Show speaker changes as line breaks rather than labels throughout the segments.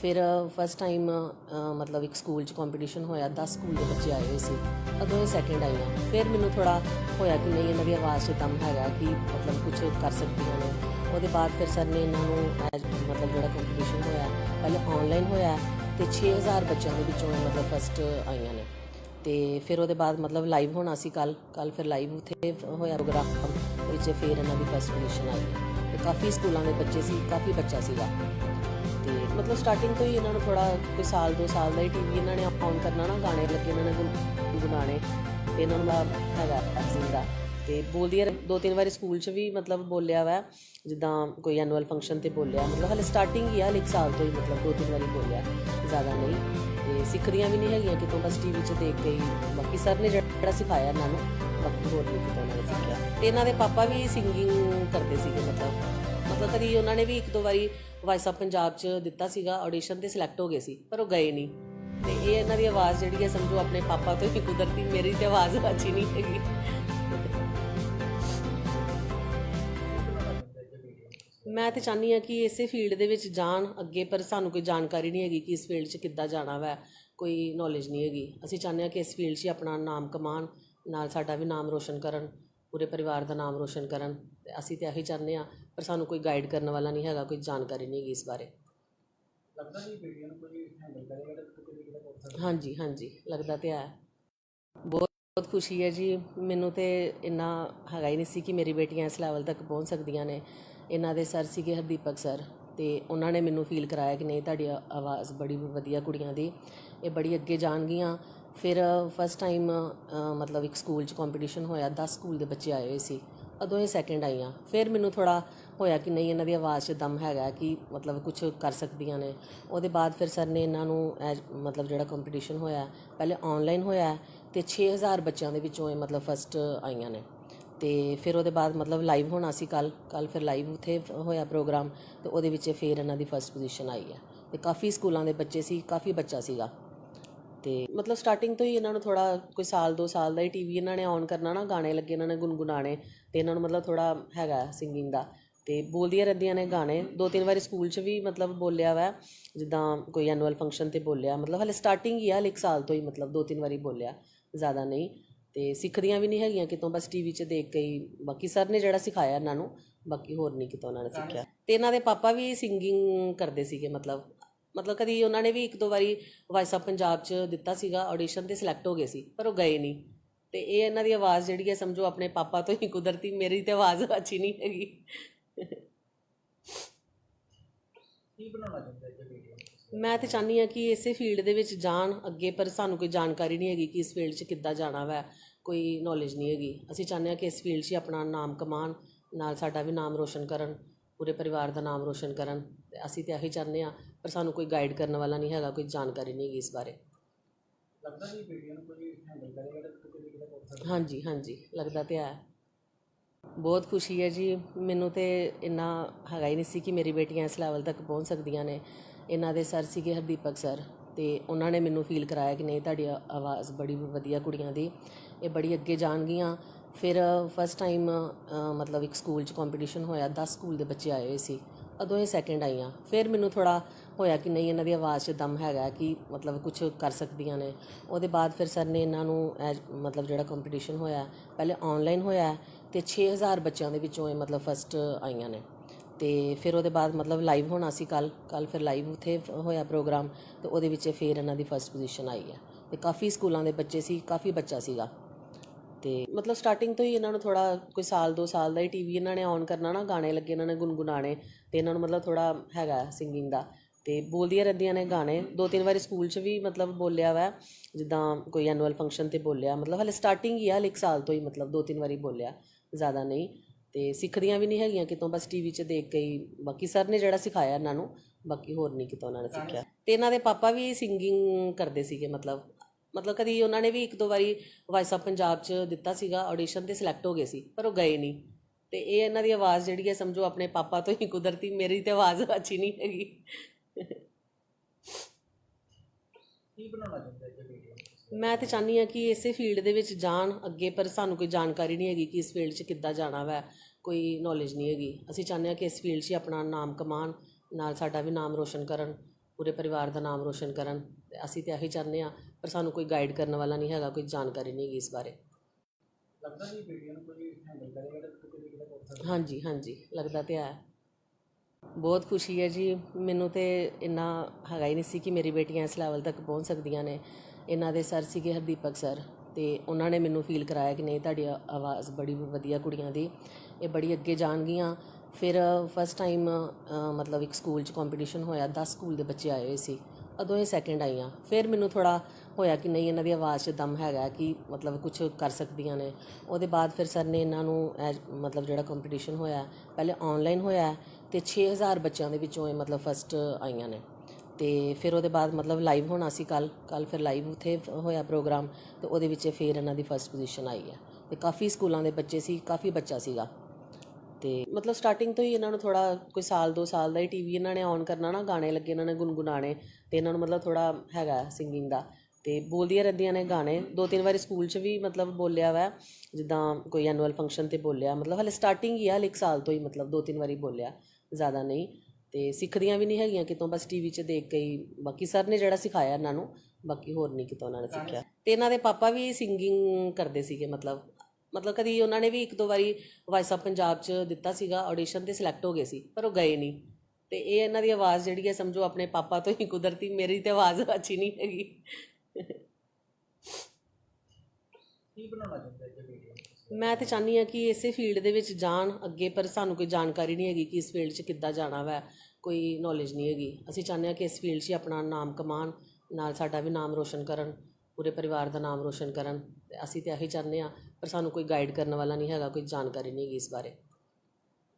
ਫਿਰ first time ਮਤਲਬ ਇੱਕ ਸਕੂਲ 'ਚ ਕੰਪੀਟੀਸ਼ਨ ਹੋਇਆ 10 ਸਕੂਲ ਦੇ ਬੱਚੇ ਆਏ ਹੋਏ ਸੀ। ਉਦੋਂ ਇਹ ਸੈਕਿੰਡ ਆਈਆਂ। ਫਿਰ ਮੈਨੂੰ ਥੋੜਾ ਹੋਇਆ ਕਿ ਨਹੀਂ, ਇਹਨਾਂ ਦੀ ਆਵਾਜ਼ 'ਚ ਦਮ ਹੈਗਾ ਕਿ ਮਤਲਬ ਕੁਝ ਕਰ ਸਕਦੀਆਂ ਨੇ। ਉਹਦੇ ਬਾਅਦ ਫਿਰ ਸਰ ਨੇ ਇਹਨਾਂ ਨੂੰ as ਮਤਲਬ ਜਿਹੜਾ ਕੰਪੀਟੀਸ਼ਨ ਹੋਇਆ, ਪਹਿਲੇ ਆਨਲਾਈਨ ਹੋਇਆ ਤੇ 6000 ਬੱਚਿਆਂ ਦੇ ਵਿੱਚੋਂ ਮਤਲਬ ਫਸਟ ਆਈਆਂ ਨੇ। ਤੇ ਫਿਰ ਉਹਦੇ ਬਾਅਦ ਮਤਲਬ ਲਾਈਵ ਹੋਣਾ ਸੀ ਕੱਲ ਕੱਲ ਫਿਰ ਲਾਈਵ ਉੱਥੇ ਹੋਇਆ ਪ੍ਰੋਗਰਾਮ ਵਿੱਚ ਫਿਰ ਇਹਨਾਂ ਦੀ ਫਸਟ ਪੋਜੀਸ਼ਨ ਆਈ। ਹੈ ਤੇ ਕਾਫੀ ਸਕੂਲਾਂ ਦੇ ਬੱਚੇ ਸੀ, ਕਾਫੀ ਬੱਚਾ ਸੀਗਾ। ਤੇ ਮਤਲਬ ਸਟਾਰਟਿੰਗ ਤੋਂ ਹੀ ਇਹਨਾਂ ਨੂੰ ਥੋੜਾ ਕੋਈ ਸਾਲ, ਦੋ ਸਾਲ ਦਾ ਹੀ ਟੀਵੀ ਇਹਨਾਂ ਨੇ ਆਨ ਕਰਨਾ ਨਾ, ਗਾਣੇ ਲੱਗੇ ਇਹਨਾਂ ਨੇ ਗੁਣ- ਗੁਣਗੁਣਾਣੇ ਤੇ ਇਹਨਾਂ ਨੂੰ ਦਾ ਹੈਗਾ ਐਕਸਿੰਗ ਦਾ। ਤੇ ਬੋਲਦੀ ਹੈ ਦੋ ਤਿੰਨ ਵਾਰੀ ਸਕੂਲ 'ਚ ਵੀ ਮਤਲਬ ਬੋਲਿਆ ਵਾ, ਜਿੱਦਾਂ ਕੋਈ ਐਨੂਅਲ ਫੰਕਸ਼ਨ ਤੇ ਬੋਲਿਆ। ਮਤਲਬ ਹਲੇ ਸਟਾਰਟਿੰਗ ਹੀ ਆ ਹਲੇ ਇੱਕ ਸਾਲ ਤੋਂ ਹੀ ਮਤਲਬ ਦੋ ਤਿੰਨ ਵਾਰੀ ਬੋਲਿਆ, ਜ਼ਿਆਦਾ ਨਹੀਂ। ਤੇ ਸਿੱਖਦੀਆਂ ਵੀ ਨਹੀਂ ਹੈਗੀਆਂ ਕਿਤੋਂ, ਬਸ ਟੀਵੀ 'ਚ ਦੇਖ ਕੇ ਹੀ। ਬਾਕੀ ਸਰ ਨੇ ਜਿਹੜਾ ਸਿਖਾਇਆ ਇਹਨਾਂ ਨੂੰ, ਬਾਕੀ ਹੋਰ ਨਹੀਂ ਕਿਤੋਂ ਉਹਨਾਂ ਨੇ ਸਿੱਖਿਆ। ਤੇ ਇਹਨਾਂ ਦੇ ਪਾਪਾ ਵੀ ਸਿੰਗਿੰਗ ਕਰਦੇ ਸੀਗੇ, ਮਤਲਬ। ਮਤਲਬ ਕਦੀ ਉਹਨਾਂ ਨੇ ਵੀ ਇੱਕ ਦੋ ਵਾਰੀ ਵਾਇਸ ਆਫ ਪੰਜਾਬ 'ਚ ਦਿੱਤਾ ਸੀਗਾ ਆਡੀਸ਼ਨ ਤੇ ਸਿਲੈਕਟ ਹੋ ਗਏ ਸੀ, ਪਰ ਉਹ ਗਏ ਨਹੀਂ। ਤੇ ਇਹ ਇਹਨਾਂ ਦੀ ਆਵਾਜ਼ ਜਿਹੜੀ ਹੈ, ਸਮਝੋ ਆਪਣੇ ਪਾਪਾ ਤੋਂ ਹੀ ਕੁਦਰਤੀ, ਮੇਰੀ ਤੇ ਆਵਾਜ਼ ਅੱਛੀ ਨਹੀਂ ਹੈਗੀ। ਮੈਂ ਤੇ ਚਾਹਨੀ ਆ ਕਿ ਇਸੇ ਫੀਲਡ ਦੇ ਵਿੱਚ ਜਾਣ ਅੱਗੇ, ਪਰ ਸਾਨੂੰ ਕੋਈ ਜਾਣਕਾਰੀ ਨਹੀਂ ਹੈਗੀ ਕਿ ਇਸ ਫੀਲਡ 'ਚ ਕਿੱਦਾਂ ਜਾਣਾ ਵੈ, ਕੋਈ ਨੌਲੇਜ ਨਹੀਂ ਹੈਗੀ। ਅਸੀਂ ਚਾਹੁੰਦੇ ਆ ਕਿ ਇਸ ਫੀਲਡ 'ਚ ਹੀ ਆਪਣਾ ਨਾਮ ਕਮਾਉਣ ਨਾਲ ਸਾਡਾ ਵੀ ਨਾਮ ਰੋਸ਼ਨ ਕਰਨ, ਪੂਰੇ ਪਰਿਵਾਰ ਦਾ ਨਾਮ ਰੋਸ਼ਨ ਕਰਨ। ਤੇ ਅਸੀਂ ਤੇ ਇਹੀ ਚਾਹੁੰਦੇ ਆ ਪਰ ਸਾਨੂੰ ਕੋਈ ਗਾਈਡ ਕਰਨ ਵਾਲਾ ਨਹੀਂ ਹੈਗਾ ਕੋਈ ਜਾਣਕਾਰੀ ਨਹੀਂ ਹੈਗੀ ਇਸ ਬਾਰੇ।
ਲੱਗਦਾ ਨਹੀਂ ਬੇਟੀਆਂ ਨੂੰ ਕੋਈ ਹੈਂਡਲ ਕਰੇਗਾ ਤਾਂ ਕੋਈ ਕਿਹਦਾ ਕਰ ਸਕਦਾ
ਹਾਂਜੀ ਹਾਂਜੀ ਲੱਗਦਾ ਤੇ ਹੈ। ਬਹੁਤ ਬਹੁਤ ਖੁਸ਼ੀ ਹੈ ਜੀ ਮੈਨੂੰ ਤੇ ਇੰਨਾ ਹੈਗਾ ਹੀ ਨਹੀਂ ਸੀ ਕਿ ਮੇਰੀ ਬੇਟੀਆਂ ਇਸ ਲੈਵਲ ਤੱਕ ਪਹੁੰਚ ਸਕਦੀਆਂ ਨੇ। ਇਹਨਾਂ ਦੇ ਸਰ ਸੀਗੇ ਹਰਦੀਪਕ ਸਰ ਤੇ ਉਹਨਾਂ ਨੇ ਮੈਨੂੰ ਫੀਲ ਕਰਾਇਆ ਕਿ ਨਹੀਂ ਤੁਹਾਡੀ ਆਵਾਜ਼ ਬੜੀ ਵਧੀਆ ਕੁੜੀਆਂ ਦੀ ਇਹ ਬੜੀ ਅੱਗੇ ਜਾਣਗੀਆਂ। ਫਿਰ ਫਸਟ ਟਾਈਮ ਮਤਲਬ ਇੱਕ ਸਕੂਲ 'ਚ ਕੰਪੀਟੀਸ਼ਨ ਹੋਇਆ 10 ਸਕੂਲ ਦੇ ਬੱਚੇ ਆਏ ਹੋਏ ਸੀ। ਉਦੋਂ ਇਹ ਸੈਕਿੰਡ ਆਈਆਂ। ਫਿਰ ਮੈਨੂੰ ਥੋੜਾ ਹੋਇਆ ਕਿ ਨਹੀਂ, ਇਹਨਾਂ ਦੀ ਆਵਾਜ਼ 'ਚ ਦਮ ਹੈਗਾ ਕਿ ਮਤਲਬ ਕੁਝ ਕਰ ਸਕਦੀਆਂ ਨੇ। ਉਹਦੇ ਬਾਅਦ ਫਿਰ ਸਰ ਨੇ ਇਹਨਾਂ ਨੂੰ ਐਜ ਮਤਲਬ ਜਿਹੜਾ ਕੰਪੀਟੀਸ਼ਨ ਹੋਇਆ, ਪਹਿਲੇ ਆਨਲਾਈਨ ਹੋਇਆ ਤੇ 6000 ਬੱਚਿਆਂ ਦੇ ਵਿੱਚੋਂ ਇਹ ਮਤਲਬ ਫਸਟ ਆਈਆਂ ਨੇ। ਤੇ ਫਿਰ ਉਹਦੇ ਬਾਅਦ ਮਤਲਬ ਲਾਈਵ ਹੋਣਾ ਸੀ ਕੱਲ ਕੱਲ ਫਿਰ ਲਾਈਵ ਉੱਥੇ ਹੋਇਆ ਪ੍ਰੋਗਰਾਮ ਤੇ ਉਹਦੇ ਵਿੱਚ ਫਿਰ ਇਹਨਾਂ ਦੀ ਫਸਟ ਪੋਜੀਸ਼ਨ ਆਈ ਹੈ। ਤੇ ਕਾਫੀ ਸਕੂਲਾਂ ਦੇ ਬੱਚੇ ਸੀ, ਕਾਫੀ ਬੱਚਾ ਸੀਗਾ। ਤੇ ਮਤਲਬ ਸਟਾਰਟਿੰਗ ਤੋਂ ਹੀ ਇਹਨਾਂ ਨੂੰ ਥੋੜਾ ਕੋਈ ਸਾਲ, ਦੋ ਸਾਲ ਦਾ ਹੀ ਟੀਵੀ ਇਹਨਾਂ ਨੇ ਆਨ ਕਰਨਾ ਨਾ, ਗਾਣੇ ਲੱਗੇ ਇਹਨਾਂ ਨੇ ਗੁੰਗੁਣਾਣੇ ਤੇ ਇਹਨਾਂ ਨੂੰ ਮਤਲਬ ਥੋੜਾ ਹੈਗਾ ਸਿੰਗਿੰਗ ਦਾ। ਅਤੇ ਬੋਲਦੀਆਂ ਰਹਿੰਦੀਆਂ ਨੇ ਗਾਣੇ। ਦੋ ਤਿੰਨ ਵਾਰੀ ਸਕੂਲ 'ਚ ਵੀ ਮਤਲਬ ਬੋਲਿਆ ਵਾ, ਜਿੱਦਾਂ ਕੋਈ ਐਨੂਅਲ ਫੰਕਸ਼ਨ ਤੇ ਬੋਲਿਆ। ਮਤਲਬ ਹਾਲੇ ਸਟਾਰਟਿੰਗ ਹੀ ਆ, ਹਾਲੇ ਇੱਕ ਸਾਲ ਤੋਂ ਹੀ ਮਤਲਬ ਦੋ ਤਿੰਨ ਵਾਰੀ ਬੋਲਿਆ, ਜ਼ਿਆਦਾ ਨਹੀਂ। ਅਤੇ ਸਿੱਖਦੀਆਂ ਵੀ ਨਹੀਂ ਹੈਗੀਆਂ ਕਿਤੋਂ, ਬਸ ਟੀਵੀ 'ਚ ਦੇਖ ਕੇ ਹੀ। ਬਾਕੀ ਸਰ ਨੇ ਜਿਹੜਾ ਸਿਖਾਇਆ ਇਹਨਾਂ ਨੂੰ, ਬਾਕੀ ਹੋਰ ਨਹੀਂ ਕਿਤੋਂ ਉਹਨਾਂ ਨੇ ਸਿੱਖਿਆ। ਅਤੇ ਇਹਨਾਂ ਦੇ ਪਾਪਾ ਵੀ ਸਿੰਗਿੰਗ ਕਰਦੇ ਸੀਗੇ, ਮਤਲਬ ਮਤਲਬ ਕਦੀ ਉਹਨਾਂ ਨੇ ਵੀ ਇੱਕ ਦੋ ਵਾਰੀ ਵਾਇਸ ਆਫ ਪੰਜਾਬ 'ਚ ਦਿੱਤਾ ਸੀਗਾ ਆਡੀਸ਼ਨ ਤੇ ਸਿਲੈਕਟ ਹੋ ਗਏ ਸੀ, ਪਰ ਉਹ ਗਏ ਨਹੀਂ। ਤੇ ਇਹ ਇਹਨਾਂ ਦੀ ਆਵਾਜ਼ ਜਿਹੜੀ ਹੈ, ਸਮਝੋ ਆਪਣੇ ਪਾਪਾ ਤੋਂ ਹੀ ਕੁਦਰਤੀ, ਮੇਰੀ ਤੇ ਆਵਾਜ਼ ਅੱਛੀ ਨਹੀਂ ਹੈਗੀ।
ਕੀ ਬਣਾਉਣਾ ਚਾਹੁੰਦਾ ਹੈ ਬੇਟੀਆਂ ਨੂੰ
ਮੈਂ ਤੇ ਚਾਹਨੀ ਆ ਕਿ ਇਸੇ ਫੀਲਡ ਦੇ ਵਿੱਚ ਜਾਣ ਅੱਗੇ ਪਰ ਸਾਨੂੰ ਕੋਈ ਜਾਣਕਾਰੀ ਨਹੀਂ ਹੈਗੀ ਕਿ ਇਸ ਫੀਲਡ 'ਚ ਕਿੱਦਾਂ ਜਾਣਾ ਵੈ ਕੋਈ ਨੌਲੇਜ ਨਹੀਂ ਹੈਗੀ। ਅਸੀਂ ਚਾਹੁੰਦੇ ਆ ਕਿ ਇਸ ਫੀਲਡ 'ਚ ਹੀ ਆਪਣਾ ਨਾਮ ਕਮਾਉਣ ਨਾਲ ਸਾਡਾ ਵੀ ਨਾਮ ਰੋਸ਼ਨ ਕਰਨ ਪੂਰੇ ਪਰਿਵਾਰ ਦਾ ਨਾਮ ਰੋਸ਼ਨ ਕਰਨ। ਤੇ ਅਸੀਂ ਤੇ ਇਹੀ ਚਾਹੁੰਦੇ ਆ ਪਰ ਸਾਨੂੰ ਕੋਈ ਗਾਈਡ ਕਰਨ ਵਾਲਾ ਨਹੀਂ ਹੈਗਾ ਕੋਈ ਜਾਣਕਾਰੀ ਨਹੀਂ ਹੈਗੀ ਇਸ ਬਾਰੇ।
ਲੱਗਦਾ ਨਹੀਂ ਬੇਟੀਆਂ ਨੂੰ ਕੋਈ ਹੈਂਡਲ ਕਰੇਗਾ ਤਾਂ ਕੋਈ ਕਿਹਦਾ ਕਰ ਸਕਦਾ
ਹਾਂਜੀ ਹਾਂਜੀ ਲੱਗਦਾ ਤੇ ਹੈ। ਬਹੁਤ ਖੁਸ਼ੀ ਹੈ ਜੀ। ਮੈਨੂੰ ਤੇ ਇੰਨਾ ਹੈਗਾ ਹੀ ਨਹੀਂ ਸੀ ਕਿ ਮੇਰੀ ਬੇਟੀਆਂ ਇਸ ਲੈਵਲ ਤੱਕ ਪਹੁੰਚ ਸਕਦੀਆਂ ਨੇ। ਇਹਨਾਂ ਦੇ ਸਰ ਸੀਗੇ ਹਰਦੀਪਕ ਸਰ ਤੇ ਉਹਨਾਂ ਨੇ ਮੈਨੂੰ ਫੀਲ ਕਰਾਇਆ ਕਿ ਨਹੀਂ, ਤੁਹਾਡੀ ਆਵਾਜ਼ ਬੜੀ ਵਧੀਆ ਕੁੜੀਆਂ ਦੀ। ਇਹ ਬੜੀ ਅੱਗੇ ਜਾਣਗੀਆਂ। ਫਿਰ ਫਸਟ ਟਾਈਮ ਮਤਲਬ ਇੱਕ ਸਕੂਲ 'ਚ ਕੰਪੀਟੀਸ਼ਨ ਹੋਇਆ। 10 ਸਕੂਲ ਦੇ ਬੱਚੇ ਆਏ ਹੋਏ ਸੀ। ਉਦੋਂ ਇਹ ਸੈਕਿੰਡ ਆਈਆਂ। ਫਿਰ ਮੈਨੂੰ ਥੋੜਾ ਹੋਇਆ ਕਿ ਨਹੀਂ, ਇਹਨਾਂ ਦੀ ਆਵਾਜ਼ 'ਚ ਦਮ ਹੈਗਾ ਕਿ ਮਤਲਬ ਕੁਝ ਕਰ ਸਕਦੀਆਂ ਨੇ। ਉਹਦੇ ਬਾਅਦ ਫਿਰ ਸਰ ਨੇ ਇਹਨਾਂ ਨੂੰ as- ਮਤਲਬ ਜਿਹੜਾ ਕੰਪੀਟੀਸ਼ਨ ਹੋਇਆ, ਪਹਿਲੇ ਆਨਲਾਈਨ ਹੋਇਆ। ਤੇ 6000 ਬੱਚਿਆਂ ਦੇ ਵਿੱਚੋਂ ਇਹ ਮਤਲਬ ਫਸਟ ਆਈਆਂ ਨੇ। ਤੇ ਫਿਰ ਉਹਦੇ ਬਾਅਦ ਮਤਲਬ ਲਾਈਵ ਹੋਣਾ ਸੀ ਕੱਲ ਕੱਲ ਫਿਰ ਲਾਈਵ ਉੱਥੇ ਹੋਇਆ ਪ੍ਰੋਗਰਾਮ ਤੇ ਉਹਦੇ ਵਿੱਚ ਫਿਰ ਇਹਨਾਂ ਦੀ ਫਸਟ ਪੋਜੀਸ਼ਨ ਆਈ ਹੈ। ਤੇ ਕਾਫੀ ਸਕੂਲਾਂ ਦੇ ਬੱਚੇ ਸੀ, ਕਾਫੀ ਬੱਚਾ ਸੀਗਾ। ਤੇ ਮਤਲਬ ਸਟਾਰਟਿੰਗ ਤੋਂ ਹੀ ਇਹਨਾਂ ਨੂੰ ਥੋੜਾ ਕੋਈ ਸਾਲ, ਦੋ ਸਾਲ ਦਾ ਹੀ ਟੀਵੀ ਇਹਨਾਂ ਨੇ ਆਨ ਕਰਨਾ ਨਾ, ਗਾਣੇ ਲੱਗੇ ਇਹਨਾਂ ਨੇ ਗੁੰਗੁਣਾਣੇ ਤੇ ਇਹਨਾਂ ਨੂੰ ਮਤਲਬ ਥੋੜਾ ਹੈਗਾ ਸਿੰਗਿੰਗ ਦਾ। ਤੇ ਬੋਲਦੀਆਂ ਰਹਿੰਦੀਆਂ ਨੇ ਗਾਣੇ, ਦੋ ਤਿੰਨ ਵਾਰੀ ਸਕੂਲ 'ਚ ਵੀ ਮਤਲਬ ਬੋਲਿਆ ਵਾ, ਜਿੱਦਾਂ ਕੋਈ ਐਨੂਅਲ ਫੰਕਸ਼ਨ ਤੇ ਬੋਲਿਆ, ਮਤਲਬ ਹਲੇ ਸਟਾਰਟਿੰਗ ਹੀ ਆ, ਹਲੇ ਇੱਕ ਸਾਲ ਤੋਂ ਹੀ ਮਤਲਬ ਦੋ ਤਿੰਨ ਵਾਰੀ ਬੋਲਿਆ। ਜ਼ਿਆਦਾ ਨਹੀਂ। ਤੇ ਸਿੱਖਦੀਆਂ ਵੀ ਨਹੀਂ ਹੈਗੀਆਂ ਕਿਤੋਂ, ਬਸ ਟੀਵੀ 'ਚ ਦੇਖ ਕੇ ਹੀ। ਬਾਕੀ ਸਰ ਨੇ ਜਿਹੜਾ ਸਿਖਾਇਆ ਇਹਨਾਂ ਨੂੰ, ਬਾਕੀ ਹੋਰ ਨਹੀਂ ਕਿਤੋਂ ਉਹਨਾਂ ਨੇ ਸਿੱਖਿਆ। ਤੇ ਇਹਨਾਂ ਦੇ ਪਾਪਾ ਵੀ ਸਿੰਗਿੰਗ ਕਰਦੇ ਸੀਗੇ, ਮਤਲਬ ਮਤਲਬ ਕਦੀ ਉਹਨਾਂ ਨੇ ਵੀ ਇੱਕ ਦੋ ਵਾਰੀ ਵਾਇਸ ਆਫ ਪੰਜਾਬ 'ਚ ਦਿੱਤਾ ਸੀਗਾ ਆਡੀਸ਼ਨ ਤੇ ਸਿਲੈਕਟ ਹੋ ਗਏ ਸੀ, ਪਰ ਉਹ ਗਏ ਨਹੀਂ। ਤੇ ਇਹ ਇਹਨਾਂ ਦੀ ਆਵਾਜ਼ ਜਿਹੜੀ ਹੈ, ਸਮਝੋ ਆਪਣੇ ਪਾਪਾ ਤੋਂ ਹੀ ਕੁਦਰਤੀ, ਮੇਰੀ ਤੇ ਆਵਾਜ਼ ਅੱਛੀ ਨਹੀਂ ਹੈਗੀ।
ਕੀ ਬਣਾਉਣਾ ਚਾਹੁੰਦਾ ਹੈ
ਮੈਂ ਤੇ ਚਾਹਨੀ ਆ ਕਿ ਇਸੇ ਫੀਲਡ ਦੇ ਵਿੱਚ ਜਾਣ ਅੱਗੇ ਪਰ ਸਾਨੂੰ ਕੋਈ ਜਾਣਕਾਰੀ ਨਹੀਂ ਹੈਗੀ ਕਿ ਇਸ ਫੀਲਡ 'ਚ ਕਿੱਦਾਂ ਜਾਣਾ ਵੈ ਕੋਈ ਨੌਲੇਜ ਨਹੀਂ ਹੈਗੀ। ਅਸੀਂ ਚਾਹੁੰਦੇ ਆ ਕਿ ਇਸ ਫੀਲਡ 'ਚ ਆਪਣਾ ਨਾਮ ਕਮਾਉਣ ਨਾਲ ਸਾਡਾ ਵੀ ਨਾਮ ਰੋਸ਼ਨ ਕਰਨ ਪੂਰੇ ਪਰਿਵਾਰ ਦਾ ਨਾਮ ਰੋਸ਼ਨ ਕਰਨ ਅਸੀਂ ਤੇ ਇਹੀ ਚਾਹੁੰਦੇ ਆ ਪਰ ਸਾਨੂੰ ਕੋਈ ਗਾਈਡ ਕਰਨ ਵਾਲਾ ਨਹੀਂ ਹੈਗਾ ਕੋਈ ਜਾਣਕਾਰੀ ਨਹੀਂ ਹੈਗੀ ਇਸ ਬਾਰੇ।
ਲੱਗਦਾ ਨਹੀਂ ਬੇਟੀਆਂ ਨੂੰ ਕੋਈ ਹੈਂਡਲ ਕਰੇਗਾ ਤਾਂ ਕਿਤੇ ਨਾ ਕਿਤੇ ਪਹੁੰਚ ਸਕਦਾ।
ਹਾਂਜੀ ਹਾਂਜੀ ਲੱਗਦਾ ਤੇ ਹੈ। ਬਹੁਤ ਖੁਸ਼ੀ ਹੈ ਜੀ ਮੈਨੂੰ ਤੇ ਇੰਨਾ ਹੈਗਾ ਹੀ ਨਹੀਂ ਸੀ ਕਿ ਮੇਰੀ ਬੇਟੀਆਂ ਇਸ ਲੈਵਲ ਤੱਕ ਪਹੁੰਚ ਸਕਦੀਆਂ ਨੇ। ਇਹਨਾਂ ਦੇ ਸਰ ਸੀਗੇ ਹਰਦੀਪਕ ਸਰ ਤੇ ਉਹਨਾਂ ਨੇ ਮੈਨੂੰ ਫੀਲ ਕਰਾਇਆ ਕਿ ਨਹੀਂ ਤੁਹਾਡੀ ਆਵਾਜ਼ ਬੜੀ ਵਧੀਆ ਕੁੜੀਆਂ ਦੀ, ਇਹ ਬੜੀ ਅੱਗੇ ਜਾਣਗੀਆਂ। ਫਿਰ ਫਸਟ ਟਾਈਮ ਮਤਲਬ ਇੱਕ ਸਕੂਲ 'ਚ ਕੰਪੀਟੀਸ਼ਨ ਹੋਇਆ 10 ਸਕੂਲ ਦੇ ਬੱਚੇ ਆਏ ਹੋਏ ਸੀ। ਉਦੋਂ ਇਹ ਸੈਕਿੰਡ ਆਈਆਂ। ਫਿਰ ਮੈਨੂੰ ਥੋੜਾ ਹੋਇਆ ਕਿ ਨਹੀਂ, ਇਹਨਾਂ ਦੀ ਆਵਾਜ਼ 'ਚ ਦਮ ਹੈਗਾ ਕਿ ਮਤਲਬ ਕੁਝ ਕਰ ਸਕਦੀਆਂ ਨੇ। ਉਹਦੇ ਬਾਅਦ ਫਿਰ ਸਰ ਨੇ ਇਹਨਾਂ ਨੂੰ ਇਹ ਮਤਲਬ ਜਿਹੜਾ ਕੰਪੀਟੀਸ਼ਨ ਹੋਇਆ, ਪਹਿਲੇ ਆਨਲਾਈਨ ਹੋਇਆ ਤੇ 6000 ਬੱਚਿਆਂ ਦੇ ਵਿੱਚੋਂ ਇਹ ਮਤਲਬ ਫਸਟ ਆਈਆਂ ਨੇ। ਤੇ ਫਿਰ ਉਹਦੇ ਬਾਅਦ ਮਤਲਬ ਲਾਈਵ ਹੋਣਾ ਸੀ ਕੱਲ ਕੱਲ ਫਿਰ ਲਾਈਵ ਉੱਥੇ ਹੋਇਆ ਪ੍ਰੋਗਰਾਮ ਤੇ ਉਹਦੇ ਵਿੱਚ ਫਿਰ ਇਹਨਾਂ ਦੀ ਫਸਟ ਪੋਜੀਸ਼ਨ ਆਈ ਹੈ। ਤੇ ਕਾਫੀ ਸਕੂਲਾਂ ਦੇ ਬੱਚੇ ਸੀ, ਕਾਫੀ ਬੱਚਾ ਸੀਗਾ। ਤੇ ਮਤਲਬ ਸਟਾਰਟਿੰਗ ਤੋਂ ਹੀ ਇਹਨਾਂ ਨੂੰ ਥੋੜਾ ਕੋਈ ਸਾਲ, ਦੋ ਸਾਲ ਦਾ ਹੀ ਟੀਵੀ ਇਹਨਾਂ ਨੇ ਔਨ ਕਰਨਾ ਨਾ, ਗਾਣੇ ਲੱਗੇ ਇਹਨਾਂ ਨੇ ਗੁੰਗੁਣਾਣੇ ਤੇ ਇਹਨਾਂ ਨੂੰ ਮਤਲਬ ਥੋੜਾ ਹੈਗਾ ਸਿੰਗਿੰਗ ਦਾ। ਤੇ ਬੋਲਦੀਆਂ ਰਹਿੰਦੀਆਂ ਨੇ ਗਾਣੇ, ਦੋ ਤਿੰਨ ਵਾਰੀ ਸਕੂਲ 'ਚ ਵੀ ਮਤਲਬ ਬੋਲਿਆ ਵਾ, ਜਿੱਦਾਂ ਕੋਈ ਐਨੂਅਲ ਫੰਕਸ਼ਨ ਤੇ ਬੋਲਿਆ, ਮਤਲਬ ਹਲੇ ਸਟਾਰਟਿੰਗ ਹੀ ਆ, ਹਲੇ ਇੱਕ ਸਾਲ ਤੋਂ ਹੀ ਮਤਲਬ ਦੋ ਤਿੰਨ ਵਾਰੀ ਬੋਲਿਆ, ਜ਼ਿਆਦਾ ਨਹੀਂ। ਤੇ ਸਿੱਖਦੀਆਂ ਵੀ ਨਹੀਂ ਹੈਗੀਆਂ ਕਿਤੋਂ ਬਸ ਟੀਵੀ 'ਚ ਦੇਖ ਕੇ ਹੀ। ਬਾਕੀ ਸਰ ਨੇ ਜਿਹੜਾ ਸਿਖਾਇਆ ਇਹਨਾਂ ਨੂੰ ਬਾਕੀ ਹੋਰ ਨਹੀਂ ਕਿਤੋਂ ਉਹਨਾਂ ਨੇ ਸਿੱਖਿਆ। ਤੇ ਇਹਨਾਂ ਦੇ ਪਾਪਾ ਵੀ ਸਿੰਗਿੰਗ ਕਰਦੇ ਸੀਗੇ ਮਤਲਬ ਮਤਲਬ ਕਦੀ ਉਹਨਾਂ ਨੇ ਵੀ ਇੱਕ ਦੋ ਵਾਰੀ ਵਾਇਸ ਆਫ ਪੰਜਾਬ 'ਚ ਦਿੱਤਾ ਸੀਗਾ ਆਡੀਸ਼ਨ ਤੇ ਸਿਲੈਕਟ ਹੋ ਗਏ ਸੀ ਪਰ ਉਹ ਗਏ ਨਹੀਂ। ਤੇ ਇਹ ਇਹਨਾਂ ਦੀ ਆਵਾਜ਼ ਜਿਹੜੀ ਹੈ ਸਮਝੋ ਆਪਣੇ ਪਾਪਾ ਤੋਂ ਹੀ ਕੁਦਰਤੀ ਮੇਰੀ ਤੇ ਆਵਾਜ਼ ਅੱਛੀ ਨਹੀਂ ਹੈਗੀ।
ਕੀ ਬਣਾਉਣਾ ਚਾਹੁੰਦਾ ਹੈ ਬੇਟੀਆਂ ਨੂੰ
ਮੈਂ ਤੇ ਚਾਹੁੰਦੀ ਹਾਂ ਕਿ ਇਸੇ ਫੀਲਡ ਦੇ ਵਿੱਚ ਜਾਣ ਅੱਗੇ ਪਰ ਸਾਨੂੰ ਕੋਈ ਜਾਣਕਾਰੀ ਨਹੀਂ ਹੈਗੀ ਕਿ ਇਸ ਫੀਲਡ 'ਚ ਕਿੱਦਾਂ ਜਾਣਾ ਵਾ। ਕੋਈ ਨੌਲੇਜ ਨਹੀਂ ਹੈਗੀ। ਅਸੀਂ ਚਾਹੁੰਦੇ ਹਾਂ ਕਿ ਇਸ ਫੀਲਡ 'ਚ ਆਪਣਾ ਨਾਮ ਕਮਾਉਣ ਨਾਲ ਸਾਡਾ ਵੀ ਨਾਮ ਰੋਸ਼ਨ ਕਰਨ ਪੂਰੇ ਪਰਿਵਾਰ ਦਾ ਨਾਮ ਰੋਸ਼ਨ ਕਰਨ। ਤੇ ਅਸੀਂ ਤੇ ਇਹੀ ਚਾਹੁੰਦੇ ਹਾਂ ਪਰ ਸਾਨੂੰ ਕੋਈ ਗਾਈਡ ਕਰਨ ਵਾਲਾ ਨਹੀਂ ਹੈਗਾ ਕੋਈ ਜਾਣਕਾਰੀ ਨਹੀਂ ਹੈਗੀ ਇਸ ਬਾਰੇ।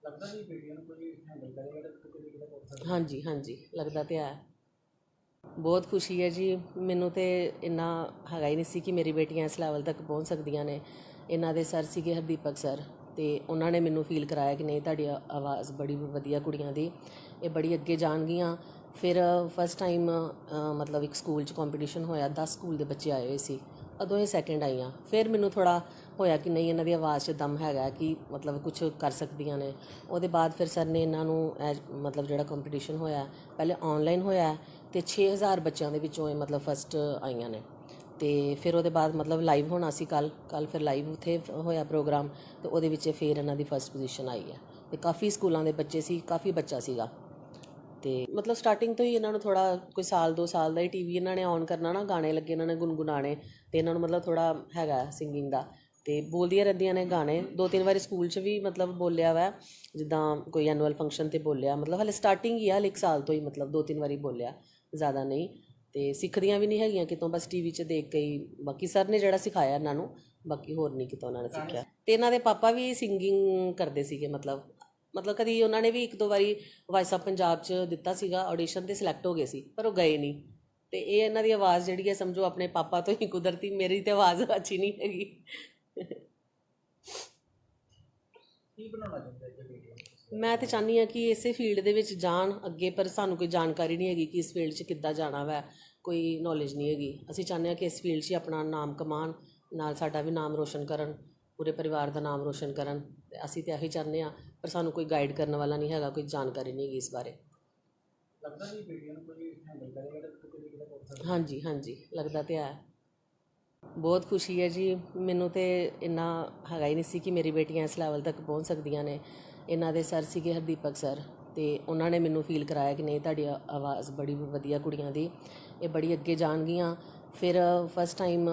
ਲੱਗਦਾ ਨਹੀਂ ਬੇਟੀਆਂ ਨੂੰ ਕੋਈ ਹੈਂਡਲ ਕਰੇਗਾ ਤਾਂ ਕਿਤੇ ਕਿਤੇ ਪਹੁੰਚ ਸਕਦਾ।
ਹਾਂਜੀ ਹਾਂਜੀ ਲੱਗਦਾ ਤੇ ਹੈ। ਬਹੁਤ ਖੁਸ਼ੀ ਹੈ ਜੀ। ਮੈਨੂੰ ਤੇ ਇੰਨਾ ਹੈਗਾ ਹੀ ਨਹੀਂ ਸੀ ਕਿ ਮੇਰੀ ਬੇਟੀਆਂ ਇਸ ਲੈਵਲ ਤੱਕ ਪਹੁੰਚ ਸਕਦੀਆਂ ਨੇ। ਇਹਨਾਂ ਦੇ ਸਰ ਸੀਗੇ ਹਰਦੀਪਕ ਸਰ ਤੇ ਉਹਨਾਂ ਨੇ ਮੈਨੂੰ ਫੀਲ ਕਰਾਇਆ ਕਿ ਨਹੀਂ, ਤੁਹਾਡੀ ਆਵਾਜ਼ ਬੜੀ ਵਧੀਆ ਕੁੜੀਆਂ ਦੀ, ਇਹ ਬੜੀ ਅੱਗੇ ਜਾਣਗੀਆਂ। ਫਿਰ ਫਸਟ ਟਾਈਮ ਮਤਲਬ ਇੱਕ ਸਕੂਲ 'ਚ ਕੰਪੀਟੀਸ਼ਨ ਹੋਇਆ 10 ਸਕੂਲ ਦੇ ਬੱਚੇ ਆਏ ਹੋਏ ਸੀ। ਉਦੋਂ ਇਹ ਸੈਕਿੰਡ ਆਈਆਂ। ਫਿਰ ਮੈਨੂੰ ਥੋੜਾ ਹੋਇਆ ਕਿ ਨਹੀਂ, ਇਹਨਾਂ ਦੀ ਆਵਾਜ਼ 'ਚ ਦਮ ਹੈਗਾ ਕਿ ਮਤਲਬ ਕੁਝ ਕਰ ਸਕਦੀਆਂ ਨੇ। ਉਹਦੇ ਬਾਅਦ ਫਿਰ ਸਰ ਨੇ ਇਹਨਾਂ ਨੂੰ ਇਹ ਮਤਲਬ ਜਿਹੜਾ ਕੰਪੀਟੀਸ਼ਨ ਹੋਇਆ, ਪਹਿਲੇ ਆਨਲਾਈਨ ਹੋਇਆ ਤੇ 6000 ਬੱਚਿਆਂ ਦੇ ਵਿੱਚੋਂ ਇਹ ਮਤਲਬ ਫਸਟ ਆਈਆਂ ਨੇ। ਤੇ ਫਿਰ ਉਹਦੇ ਬਾਅਦ ਮਤਲਬ ਲਾਈਵ ਹੋਣਾ ਸੀ ਕੱਲ ਕੱਲ ਫਿਰ ਲਾਈਵ ਉੱਥੇ ਹੋਇਆ ਪ੍ਰੋਗਰਾਮ ਤੇ ਉਹਦੇ ਵਿੱਚ ਫਿਰ ਇਹਨਾਂ ਦੀ ਫਸਟ ਪੋਜੀਸ਼ਨ ਆਈ ਹੈ। ਤੇ ਕਾਫੀ ਸਕੂਲਾਂ ਦੇ ਬੱਚੇ ਸੀ, ਕਾਫੀ ਬੱਚਾ ਸੀਗਾ। ਤੇ ਮਤਲਬ ਸਟਾਰਟਿੰਗ ਤੋਂ ਹੀ ਇਹਨਾਂ ਨੂੰ ਥੋੜਾ ਕੋਈ ਸਾਲ, ਦੋ ਸਾਲ ਦਾ ਹੀ ਟੀਵੀ ਇਹਨਾਂ ਨੇ ਔਨ ਕਰਨਾ ਨਾ, ਗਾਣੇ ਲੱਗੇ ਇਹਨਾਂ ਨੇ ਗੁੰਗੁਣਾਣੇ ਤੇ ਇਹਨਾਂ ਨੂੰ ਮਤਲਬ ਥੋੜਾ ਹੈਗਾ ਸਿੰਗਿੰਗ ਦਾ। ਤੇ ਬੋਲਦੀਆਂ ਰਹਿੰਦੀਆਂ ਨੇ ਗਾਣੇ, ਦੋ ਤਿੰਨ ਵਾਰੀ ਸਕੂਲ 'ਚ ਵੀ ਮਤਲਬ ਬੋਲਿਆ ਵਾ, ਜਿੱਦਾਂ ਕੋਈ ਐਨੂਅਲ ਫੰਕਸ਼ਨ ਤੇ ਬੋਲਿਆ, ਮਤਲਬ ਹਲੇ ਸਟਾਰਟਿੰਗ ਹੀ ਆ, ਹਲੇ ਇੱਕ ਸਾਲ ਤੋਂ ਹੀ ਮਤਲਬ ਦੋ ਤਿੰਨ ਵਾਰੀ ਬੋਲਿਆ, ਜ਼ਿਆਦਾ ਨਹੀਂ। ਅਤੇ ਸਿੱਖਦੀਆਂ ਵੀ ਨਹੀਂ ਹੈਗੀਆਂ ਕਿਤੋਂ, ਬਸ ਟੀਵੀ 'ਚ ਦੇਖ ਕੇ ਹੀ। ਬਾਕੀ ਸਰ ਨੇ ਜਿਹੜਾ ਸਿਖਾਇਆ ਇਹਨਾਂ ਨੂੰ, ਬਾਕੀ ਹੋਰ ਨਹੀਂ ਕਿਤੋਂ ਉਹਨਾਂ ਨੇ ਸਿੱਖਿਆ। ਅਤੇ ਇਹਨਾਂ ਦੇ ਪਾਪਾ ਵੀ ਸਿੰਗਿੰਗ ਕਰਦੇ ਸੀਗੇ, ਮਤਲਬ ਮਤਲਬ ਕਦੀ ਉਹਨਾਂ ਨੇ ਵੀ ਇੱਕ ਦੋ ਵਾਰੀ ਵਾਇਸ ਆਫ ਪੰਜਾਬ 'ਚ ਦਿੱਤਾ ਸੀਗਾ ਆਡੀਸ਼ਨ ਤੇ ਸਿਲੈਕਟ ਹੋ ਗਏ ਸੀ, ਪਰ ਉਹ ਗਏ ਨਹੀਂ। ਤੇ ਇਹ ਇਹਨਾਂ ਦੀ ਆਵਾਜ਼ ਜਿਹੜੀ ਹੈ, ਸਮਝੋ, ਆਪਣੇ ਪਾਪਾ ਤੋਂ ਹੀ ਕੁਦਰਤੀ, ਮੇਰੀ ਤੇ ਆਵਾਜ਼ ਅੱਛੀ ਨਹੀਂ ਹੈਗੀ।
ਕੀ ਬਣਾਉਣਾ ਚਾਹੁੰਦਾ ਹੈ
ਮੈਂ ਤੇ ਚਾਹੁੰਦੀ ਹਾਂ ਕਿ ਇਸੇ ਫੀਲਡ ਦੇ ਵਿੱਚ ਜਾਣ ਅੱਗੇ ਪਰ ਸਾਨੂੰ ਕੋਈ ਜਾਣਕਾਰੀ ਨਹੀਂ ਹੈਗੀ ਕਿ ਇਸ ਫੀਲਡ 'ਚ ਕਿੱਦਾਂ ਜਾਣਾ ਵਾ ਕੋਈ ਨੌਲੇਜ ਨਹੀਂ ਹੈਗੀ। ਅਸੀਂ ਚਾਹੁੰਦੇ ਹਾਂ ਕਿ ਇਸ ਫੀਲਡ 'ਚ ਹੀ ਆਪਣਾ ਨਾਮ ਕਮਾਉਣ ਨਾਲ ਸਾਡਾ ਵੀ ਨਾਮ ਰੋਸ਼ਨ ਕਰਨ ਪੂਰੇ ਪਰਿਵਾਰ ਦਾ ਨਾਮ ਰੋਸ਼ਨ ਕਰਨ ਤੇ ਅਸੀਂ ਤੇ ਇਹੀ ਚਾਹੁੰਦੇ ਹਾਂ ਪਰ ਸਾਨੂੰ ਕੋਈ ਗਾਈਡ ਕਰਨ ਵਾਲਾ ਨਹੀਂ ਹੈਗਾ ਕੋਈ ਜਾਣਕਾਰੀ ਨਹੀਂ ਹੈਗੀ ਇਸ ਬਾਰੇ।
ਲੱਗਦਾ ਨਹੀਂ ਬੇਟੀਆਂ ਨੂੰ ਕੋਈ ਹੈਂਡਲ ਕਰੇਗਾ ਤਾਂ ਕਿਤੇ ਨਾ ਕਿਤੇ ਪਹੁੰਚ ਸਕਦਾ
ਹਾਂਜੀ ਹਾਂਜੀ ਲੱਗਦਾ ਤੇ ਹੈ। ਬਹੁਤ ਖੁਸ਼ੀ ਹੈ ਜੀ ਮੈਨੂੰ ਤੇ ਇੰਨਾ ਹੈਗਾ ਹੀ ਨਹੀਂ ਸੀ ਕਿ ਮੇਰੀ ਬੇਟੀਆਂ ਇਸ ਲੈਵਲ ਤੱਕ ਪਹੁੰਚ ਸਕਦੀਆਂ ਨੇ। ਇਹਨਾਂ ਦੇ ਸਰ ਸੀਗੇ ਹਰਦੀਪਕ ਸਰ ਤੇ ਉਹਨਾਂ ਨੇ ਮੈਨੂੰ ਫੀਲ ਕਰਾਇਆ ਕਿ ਨਹੀਂ ਤੁਹਾਡੀ ਆਵਾਜ਼ ਬੜੀ ਵਧੀਆ ਕੁੜੀਆਂ ਦੀ, ਇਹ ਬੜੀ ਅੱਗੇ ਜਾਣਗੀਆਂ। ਫਿਰ ਫਸਟ ਟਾਈਮ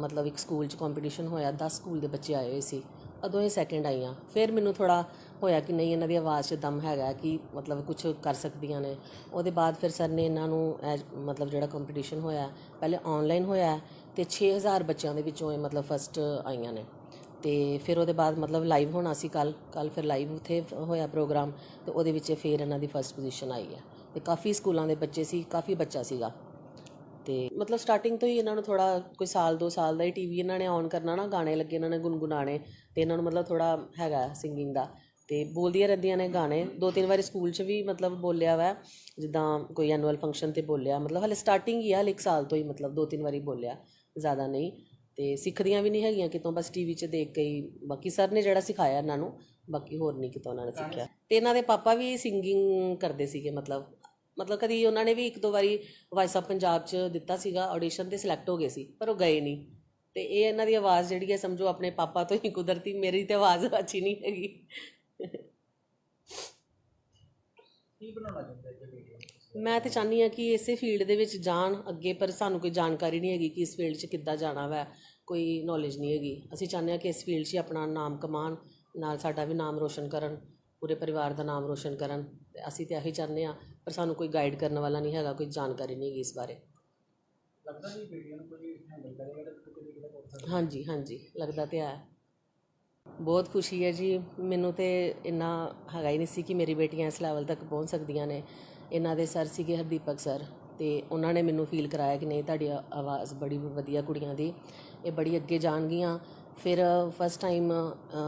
ਮਤਲਬ ਇੱਕ ਸਕੂਲ 'ਚ ਕੰਪੀਟੀਸ਼ਨ ਹੋਇਆ 10 ਸਕੂਲ ਦੇ ਬੱਚੇ ਆਏ ਹੋਏ ਸੀ। ਉਦੋਂ ਇਹ ਸੈਕਿੰਡ ਆਈਆਂ। ਫਿਰ ਮੈਨੂੰ ਥੋੜਾ ਹੋਇਆ ਕਿ ਨਹੀਂ, ਇਹਨਾਂ ਦੀ ਆਵਾਜ਼ 'ਚ ਦਮ ਹੈਗਾ ਕਿ ਮਤਲਬ ਕੁਝ ਕਰ ਸਕਦੀਆਂ ਨੇ। ਉਹਦੇ ਬਾਅਦ ਫਿਰ ਸਰ ਨੇ ਇਹਨਾਂ ਨੂੰ ਇਹ ਮਤਲਬ ਜਿਹੜਾ ਕੰਪੀਟੀਸ਼ਨ ਹੋਇਆ, ਪਹਿਲੇ ਆਨਲਾਈਨ ਹੋਇਆ ਤੇ 6000 ਬੱਚਿਆਂ ਦੇ ਵਿੱਚੋਂ ਇਹ ਮਤਲਬ ਫਸਟ ਆਈਆਂ ਨੇ। ਅਤੇ ਫਿਰ ਉਹਦੇ ਬਾਅਦ ਮਤਲਬ ਲਾਈਵ ਹੋਣਾ ਸੀ ਕੱਲ੍ਹ ਕੱਲ੍ਹ ਫਿਰ ਲਾਈਵ ਉੱਥੇ ਹੋਇਆ ਪ੍ਰੋਗਰਾਮ ਅਤੇ ਉਹਦੇ ਵਿੱਚ ਫਿਰ ਇਹਨਾਂ ਦੀ ਫਸਟ ਪੋਜੀਸ਼ਨ ਆਈ ਹੈ। ਅਤੇ ਕਾਫੀ ਸਕੂਲਾਂ ਦੇ ਬੱਚੇ ਸੀ, ਕਾਫੀ ਬੱਚਾ ਸੀਗਾ। ਅਤੇ ਮਤਲਬ ਸਟਾਰਟਿੰਗ ਤੋਂ ਹੀ ਇਹਨਾਂ ਨੂੰ ਥੋੜ੍ਹਾ ਕੋਈ ਸਾਲ, ਦੋ ਸਾਲ ਦਾ ਹੀ ਟੀਵੀ ਇਹਨਾਂ ਨੇ ਔਨ ਕਰਨਾ ਨਾ, ਗਾਣੇ ਲੱਗੇ ਇਹਨਾਂ ਨੇ ਗੁੰਗੁਣਾਣੇ ਅਤੇ ਇਹਨਾਂ ਨੂੰ ਮਤਲਬ ਥੋੜ੍ਹਾ ਹੈਗਾ ਸਿੰਗਿੰਗ ਦਾ। ਤੇ ਬੋਲਦੀਆਂ ਰਹਿੰਦੀਆਂ ਨੇ ਗਾਣੇ, ਦੋ ਤਿੰਨ ਵਾਰੀ ਸਕੂਲ 'ਚ ਵੀ ਮਤਲਬ ਬੋਲਿਆ ਵਾ, ਜਿੱਦਾਂ ਕੋਈ ਐਨੂਅਲ ਫੰਕਸ਼ਨ ਤੇ ਬੋਲਿਆ, ਮਤਲਬ ਹਲੇ ਸਟਾਰਟਿੰਗ ਹੀ ਆ, ਹਲੇ ਇੱਕ ਸਾਲ ਤੋਂ ਹੀ ਮਤਲਬ ਦੋ ਤਿੰਨ ਵਾਰੀ ਬੋਲਿਆ, ਜ਼ਿਆਦਾ ਨਹੀਂ। ਤੇ ਸਿੱਖਦੀਆਂ ਵੀ ਨਹੀਂ ਹੈਗੀਆਂ ਕਿਤੋਂ ਬਸ ਟੀਵੀ 'ਚ ਦੇਖ ਕੇ ਹੀ। ਬਾਕੀ ਸਰ ਨੇ ਜਿਹੜਾ ਸਿਖਾਇਆ ਇਹਨਾਂ ਨੂੰ ਬਾਕੀ ਹੋਰ ਨਹੀਂ ਕਿਤੋਂ ਉਹਨਾਂ ਨੇ ਸਿੱਖਿਆ। ਤੇ ਇਹਨਾਂ ਦੇ ਪਾਪਾ ਵੀ ਸਿੰਗਿੰਗ ਕਰਦੇ ਸੀਗੇ ਮਤਲਬ ਮਤਲਬ ਕਦੀ ਉਹਨਾਂ ਨੇ ਵੀ ਇੱਕ ਦੋ ਵਾਰੀ ਵਾਇਸ ਆਫ ਪੰਜਾਬ 'ਚ ਦਿੱਤਾ ਸੀਗਾ ਆਡੀਸ਼ਨ ਤੇ ਸਿਲੈਕਟ ਹੋ ਗਏ ਸੀ ਪਰ ਉਹ ਗਏ ਨਹੀਂ। ਤੇ ਇਹ ਇਹਨਾਂ ਦੀ ਆਵਾਜ਼ ਜਿਹੜੀ ਹੈ ਸਮਝੋ ਆਪਣੇ ਪਾਪਾ ਤੋਂ ਹੀ ਕੁਦਰਤੀ ਮੇਰੀ ਤੇ ਆਵਾਜ਼ ਅੱਛੀ ਨਹੀਂ ਹੈਗੀ।
ਕੀ ਬਣਾਉਣਾ ਚਾਹੁੰਦੇ ਜੀ
ਮੈਂ ਤੇ ਚਾਹੁੰਦੀ ਹਾਂ ਕਿ ਇਸੇ ਫੀਲਡ ਦੇ ਵਿੱਚ ਜਾਣ ਅੱਗੇ ਪਰ ਸਾਨੂੰ ਕੋਈ ਜਾਣਕਾਰੀ ਨਹੀਂ ਹੈਗੀ ਕਿ ਇਸ ਫੀਲਡ 'ਚ ਕਿੱਦਾਂ ਜਾਣਾ ਵੈ ਕੋਈ ਨੌਲੇਜ ਨਹੀਂ ਹੈਗੀ। ਅਸੀਂ ਚਾਹੁੰਦੇ ਹਾਂ ਕਿ ਇਸ ਫੀਲਡ 'ਚ ਹੀ ਆਪਣਾ ਨਾਮ ਕਮਾਉਣ ਨਾਲ ਸਾਡਾ ਵੀ ਨਾਮ ਰੋਸ਼ਨ ਕਰਨ ਪੂਰੇ ਪਰਿਵਾਰ ਦਾ ਨਾਮ ਰੋਸ਼ਨ ਕਰਨ ਤੇ ਅਸੀਂ ਤੇ ਇਹੀ ਚਾਹੁੰਦੇ ਹਾਂ ਪਰ ਸਾਨੂੰ ਕੋਈ ਗਾਈਡ ਕਰਨ ਵਾਲਾ ਨਹੀਂ ਹੈਗਾ ਕੋਈ ਜਾਣਕਾਰੀ ਨਹੀਂ ਹੈਗੀ ਇਸ ਬਾਰੇ।
ਲੱਗਦਾ ਜੀ ਬੇਟੀਆਂ ਨੂੰ ਕੋਈ ਹੈਂਡਲ ਕਰੇਗਾ ਤਾਂ ਕਿਤੇ ਪਹੁੰਚ ਸਕਦਾ।
ਹਾਂਜੀ ਹਾਂਜੀ ਲੱਗਦਾ ਤੇ ਹੈ। ਬਹੁਤ ਖੁਸ਼ੀ ਹੈ ਜੀ ਮੈਨੂੰ ਤੇ ਇੰਨਾ ਹੈਗਾ ਹੀ ਨਹੀਂ ਸੀ ਕਿ ਮੇਰੀ ਬੇਟੀਆਂ ਇਸ ਲੈਵਲ ਤੱਕ ਪਹੁੰਚ ਸਕਦੀਆਂ ਨੇ। ਇਹਨਾਂ ਦੇ ਸਰ ਸੀਗੇ ਹਰਦੀਪਕ ਸਰ ਤੇ ਉਹਨਾਂ ਨੇ ਮੈਨੂੰ ਫੀਲ ਕਰਾਇਆ ਕਿ ਨਹੀਂ, ਤੁਹਾਡੀ ਆਵਾਜ਼ ਬੜੀ ਵਧੀਆ ਕੁੜੀਆਂ ਦੀ। ਇਹ ਬੜੀ ਅੱਗੇ ਜਾਣਗੀਆਂ। ਫਿਰ ਫਸਟ ਟਾਈਮ